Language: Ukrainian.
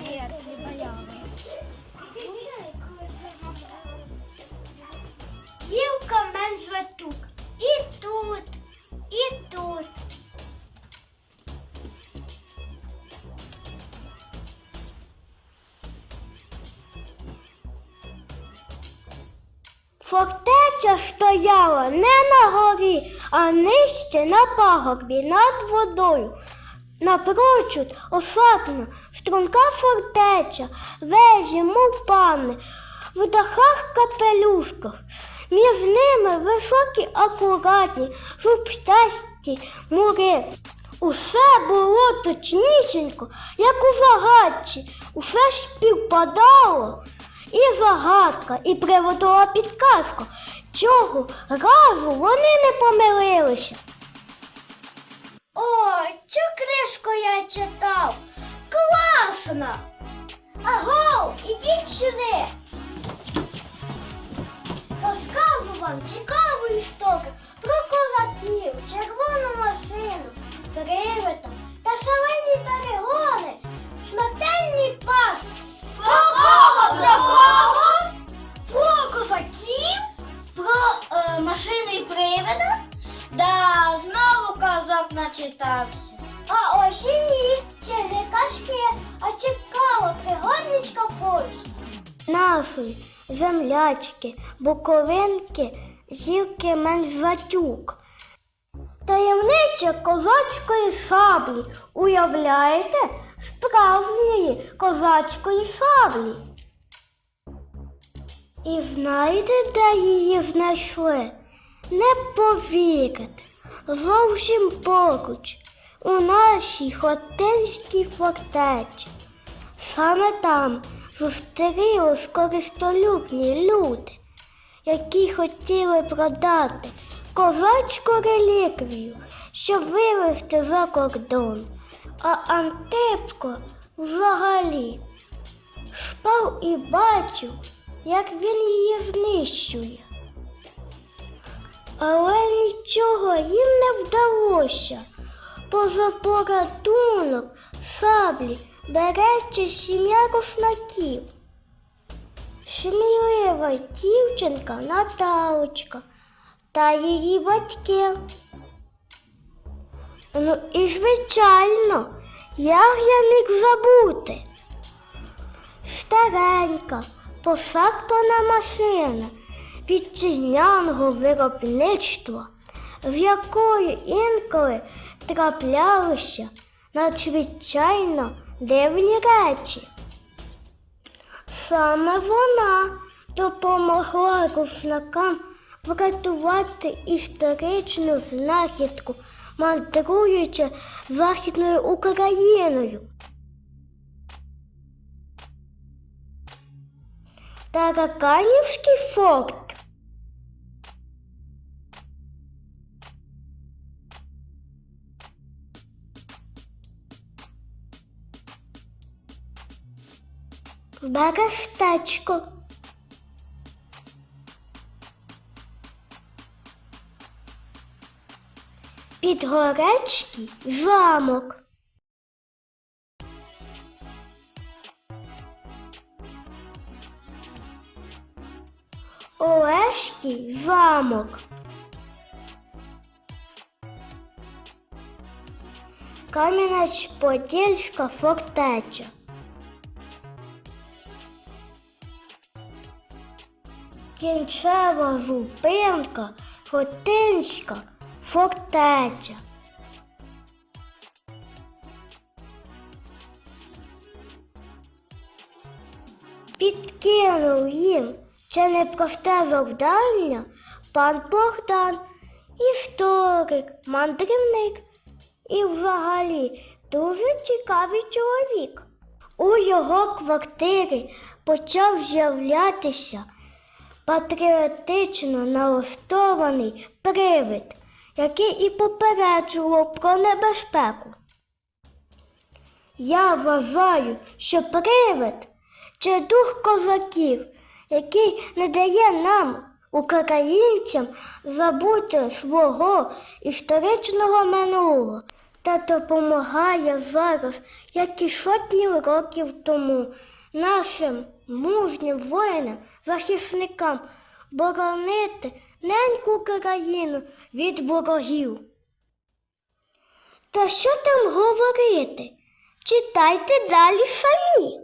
Нет, не боялась. Сівка мензватук. І тут, і тут. Фортеця стояла не а нижче на пагорбі над водою. Напрочуд осадна, струнка фортеця, вежі, мов пани, в дахах капелюшках. Між ними високі, акуратні, зубчасті мури. Усе було точнісінько, як у загадці, усе співпадало. І загадка, і приводила підказка. Цього разу вони не помилилися. О, цю книжку я читав. Класно! Аго, ідіть сюди. Розкажу вам цікаву історію Да, знову казок начитався. А ось і ні, не казки, а цікава пригодничка повість. Наші землячки, буковинки, зірки Мензатюк. Таємниця козацької саблі. Уявляєте, справжньої козацької саблі. І знаєте, де її знайшли? Не повірите, зовсім поруч, у нашій Хотинській фортеці. Саме там зустрілись користолюбні люди, які хотіли продати козацьку реліквію, щоб вивезти за кордон. А Антипко взагалі спав і бачив, як він її знищує. Але нічого їм не вдалося. Поза порятунок саблі береться сім'я руснаків. Смілива дівчинка Наталочка та її батьки. Ну і звичайно, як я міг забути? Старенька, посадпана машина вітчизняного виробництва, з якою інколи траплялися надзвичайно дивні речі. Саме вона допомогла руснакам врятувати історичну знахідку, мандруючи Західною Україною. Тараканівський форт. Берестечко. Підгорецький замок. Олешський замок. Кам'янець-Подільська фортеця. Кінцева зупинка Хотинська фортеця. Підкинув їм це непросте завдання пан Богдан, історик, мандрівник і взагалі дуже цікавий чоловік. У його квартирі почав з'являтися патріотично налаштований привид, який і попереджував про небезпеку. Я вважаю, що привид це дух козаків, який не дає нам, українцям забути свого історичного минулого та допомагає зараз, як і сотні років тому, нашим мужнім воїнам, захисникам боронити неньку країну від ворогів. Та що там говорити? Читайте далі самі.